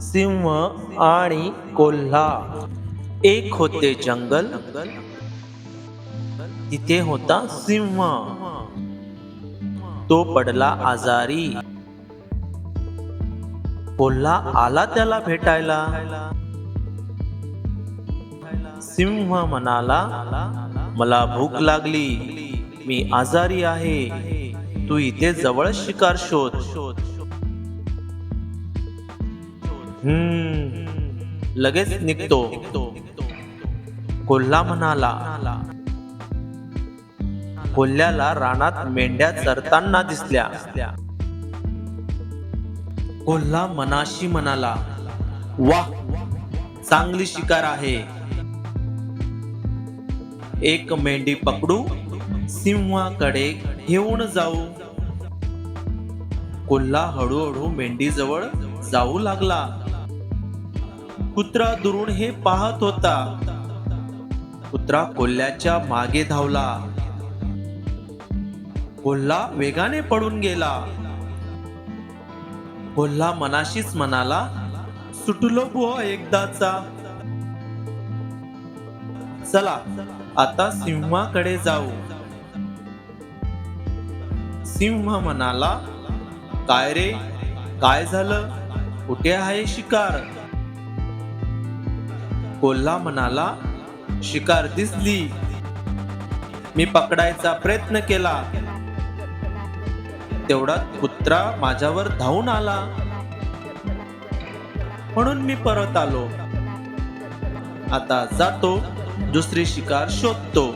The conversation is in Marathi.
सिंह आणि कोल्हा. एक होते जंगल तिथे होता सिंह. तो पडला आजारी. कोल्हा आला त्याला भेटायला. सिंह म्हणाला मला भूक लागली. मी आजारी आहे. तू इथे जवळ शिकार शोध. हम्म लगेच निघतो. कोल्हा म्हणाला कोल्ह्याला रानात मेंढ्या चरताना दिसल्या. कोल्हा मनाशी म्हणाला वा चांगली शिकार आहे. एक मेंढी पकडू सिंहाकडे घेऊन जाऊ. कोल्हा हळूहळू मेंढीजवळ जाऊ लागला. कुत्रा दुरून हे पाहत होता. कुत्रा कोल्ह्याच्या मागे धावला. कोल्हा वेगाने पडून गेला. कोल्हा मनाशीच म्हणाला सुटलो बुवा एकदाचा. चला आता सिंहाकडे जाऊ. सिंह म्हणाला काय रे? काय झालं? कुठे आहे शिकार? कोल्हा म्हणाला शिकार दिसली. मी पकडायचा प्रयत्न केला. तेवढा कुत्रा माझ्यावर धावून आला. म्हणून मी परत आलो. आता जातो दुसरी शिकार शोधतो.